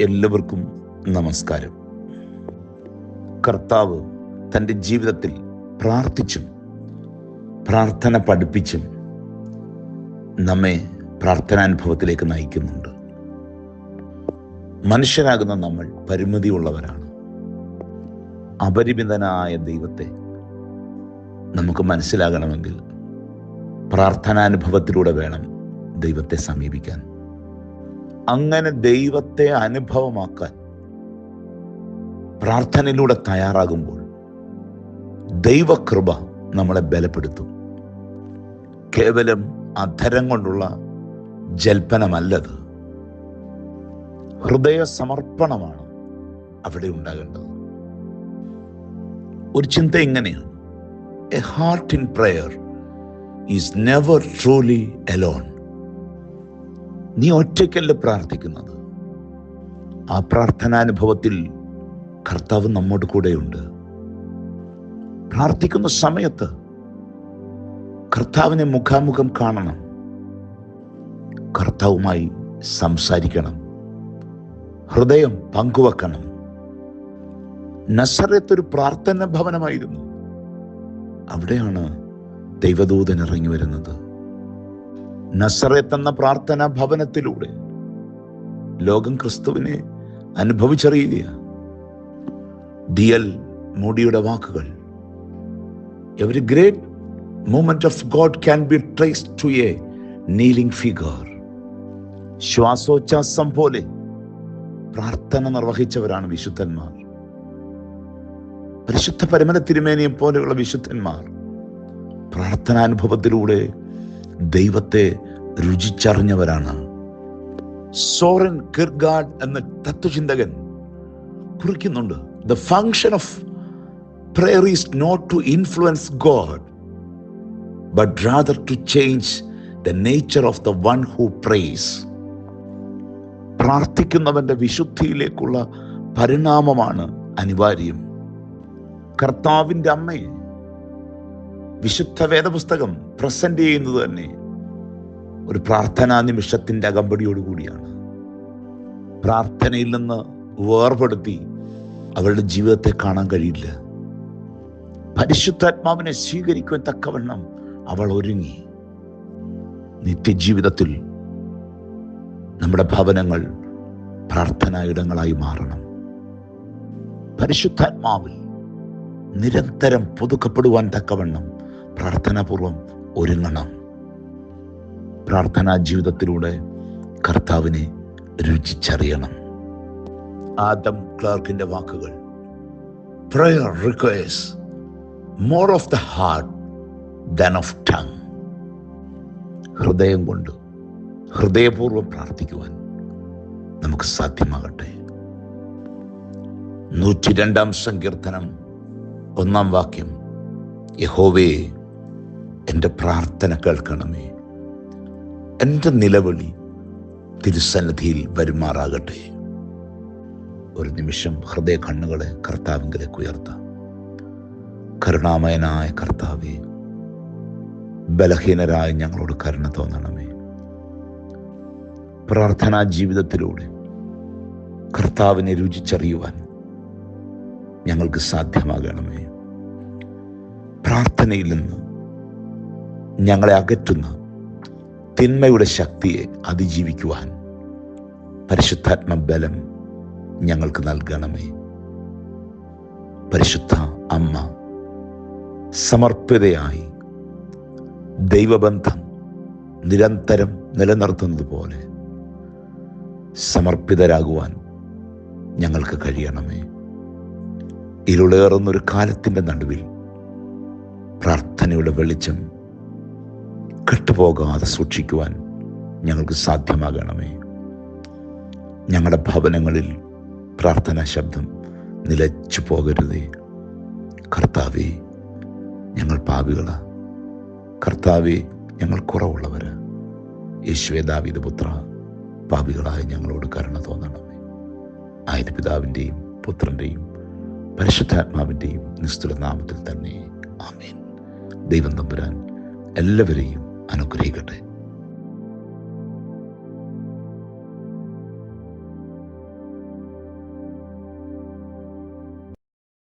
എല്ലാവർക്കും നമസ്കാരം. കർത്താവ് തന്റെ ജീവിതത്തിൽ പ്രാർത്ഥിച്ചും പ്രാർത്ഥന പഠിപ്പിച്ചും നമ്മെ പ്രാർത്ഥനാനുഭവത്തിലേക്ക് നയിക്കുന്നുണ്ട്. മനുഷ്യരാകുന്ന നമ്മൾ പരിമിതിയുള്ളവരാണ്. അപരിമിതനായ ദൈവത്തെ നമുക്ക് മനസ്സിലാകണമെങ്കിൽ പ്രാർത്ഥനാനുഭവത്തിലൂടെ വേണം ദൈവത്തെ സമീപിക്കാൻ. അങ്ങനെ ദൈവത്തെ അനുഭവമാക്കാൻ പ്രാർത്ഥനയിലൂടെ തയ്യാറാകുമ്പോൾ ദൈവകൃപ നമ്മളെ ബലപ്പെടുത്തും. കേവലം അധരം കൊണ്ടുള്ള ജൽപ്പനമല്ലത്. ഹൃദയ സമർപ്പണമാണ് അവിടെ ഉണ്ടാകേണ്ടത്. ഒരു ചിന്ത ഇങ്ങനെയാണ്. A heart in prayer is never truly alone നീ ഒറ്റയ്ക്കല്ല പ്രാർത്ഥിക്കുന്നത്? ആ പ്രാർത്ഥനാനുഭവത്തിൽ കർത്താവ് നമ്മോട് കൂടെയുണ്ട്. പ്രാർത്ഥിക്കുന്ന സമയത്ത് കർത്താവിനെ മുഖാമുഖം കാണണം. കർത്താവുമായി സംസാരിക്കണം. ഹൃദയം പങ്കുവെക്കണം. നസറത്ത് ഒരു പ്രാർത്ഥന ഭവനമായിരുന്നു. അവിടെയാണ് ദൈവദൂതൻ ഇറങ്ങി വരുന്നത്. നസറത്ത് എന്ന പ്രാർത്ഥനാ ഭവനത്തിലൂടെ ലോകം ക്രിസ്തുവിനെ അനുഭവിച്ചറിയുക ഡി മോഡിയുടെ വാക്കുകൾ. Every great moment of God can be trace to a kneeling figure ശ്വാസോച്ഛാസം പോലെ പ്രാർത്ഥന നിർവഹിച്ചവരാണ് വിശുദ്ധന്മാർ. പരിശുദ്ധ പരമന തിരുമേനിയെ പോലെയുള്ള വിശുദ്ധന്മാർ പ്രാർത്ഥനാനുഭവത്തിലൂടെ ദൈവത്തെ രുചിച്ചറിഞ്ഞവരാണ്. സോറൻ കിർഗാഡ് എന്ന തത്വചിന്തകൻ കുറിക്കുന്നുണ്ട് the function of prayer is not to influence God but rather to change the nature of the one who prays പ്രാർത്ഥിക്കുന്നവന്റെ വിശുദ്ധിയിലേക്കുള്ള പരിണാമമാണ് അനിവാര്യം. കർത്താവിന്റെ അമ്മയിൽ വിശുദ്ധ വേദപുസ്തകം പ്രസന്റ് ചെയ്യുന്നത് തന്നെ ഒരു പ്രാർത്ഥനാ നിമിഷത്തിന്റെ അകമ്പടിയോടുകൂടിയാണ് പ്രാർത്ഥനയിൽ നിന്ന് വേർപെടുത്തി അവളുടെ ജീവിതത്തെ കാണാൻ കഴിയില്ല. പരിശുദ്ധാത്മാവിനെ സ്വീകരിക്കുവാൻ തക്കവണ്ണം അവൾ ഒരുങ്ങി. നിത്യജീവിതത്തിൽ നമ്മുടെ ഭവനങ്ങൾ പ്രാർത്ഥനാ ഇടങ്ങളായി മാറണം. പരിശുദ്ധാത്മാവിൽ നിരന്തരം പുതുക്കപ്പെടുവാൻ തക്കവണ്ണം പ്രാർത്ഥനാപൂർവം ഒരുങ്ങണം. പ്രാർത്ഥനാ ജീവിതത്തിലൂടെ കർത്താവിനെ രുചിച്ചറിയണം. ആദം ക്ലാർക്കിന്റെ വാക്കുകൾ. Prayer requires more of the heart than of tongue ഹൃദയം കൊണ്ട് ഹൃദയപൂർവം പ്രാർത്ഥിക്കുവാൻ നമുക്ക് സാധ്യമാകട്ടെ. നൂറ്റി രണ്ടാം സങ്കീർത്തനം ഒന്നാം വാക്യം. യഹോവേ എന്റെ പ്രാർത്ഥന കേൾക്കണമേ. എന്റെ നിലവിളി തിരുസന്നിധിയിൽ വരുമാറാകട്ടെ. ഒരു നിമിഷം ഹൃദയ കണ്ണുകളെ കർത്താവിങ്കിലേക്ക് ഉയർത്താം കരുണാമയനായ കർത്താവെ ബലഹീനരായ ഞങ്ങളോട് കരുണ തോന്നണമേ. പ്രാർത്ഥനാ ജീവിതത്തിലൂടെ കർത്താവിനെ രുചിച്ചറിയുവാൻ ഞങ്ങൾക്ക് സാധ്യമാകണമേ. പ്രാർത്ഥനയിൽ നിന്ന് ഞങ്ങളെ അകറ്റുന്ന തിന്മയുടെ ശക്തിയെ അതിജീവിക്കുവാൻ പരിശുദ്ധാത്മ ബലം ഞങ്ങൾക്ക് നൽകണമേ. പരിശുദ്ധ അമ്മ സമർപ്പിതയായി ദൈവബന്ധം നിരന്തരം നിലനിർത്തുന്നത് പോലെ സമർപ്പിതരാകുവാൻ ഞങ്ങൾക്ക് കഴിയണമേ. ഇരുളേറുന്നൊരു കാലത്തിന്റെ നടുവിൽ പ്രാർത്ഥനയുടെ വെളിച്ചം കെട്ടുപോകാതെ സൂക്ഷിക്കുവാൻ ഞങ്ങൾക്ക് സാധ്യമാകണമേ. ഞങ്ങളുടെ ഭവനങ്ങളിൽ പ്രാർത്ഥനാ ശബ്ദം നിലച്ചു പോകരുതേ. കർത്താവെ ഞങ്ങൾ പാപികള. കർത്താവെ ഞങ്ങൾ കുറവുള്ളവര്. യേശുവേ ദാവീദ് പുത്ര പാപികളായ ഞങ്ങളോട് കരുണ തോന്നണമേ. ആയത് പിതാവിന്റെയും പുത്രന്റെയും പരിശുദ്ധാത്മാവിന്റെയും നിസ്തുല നാമത്തിൽ തന്നെ. ആമേൻ. ദൈവം തമ്പുരാൻ എല്ലാവരെയും അനുഗ്രഹിക്കട്ടെ.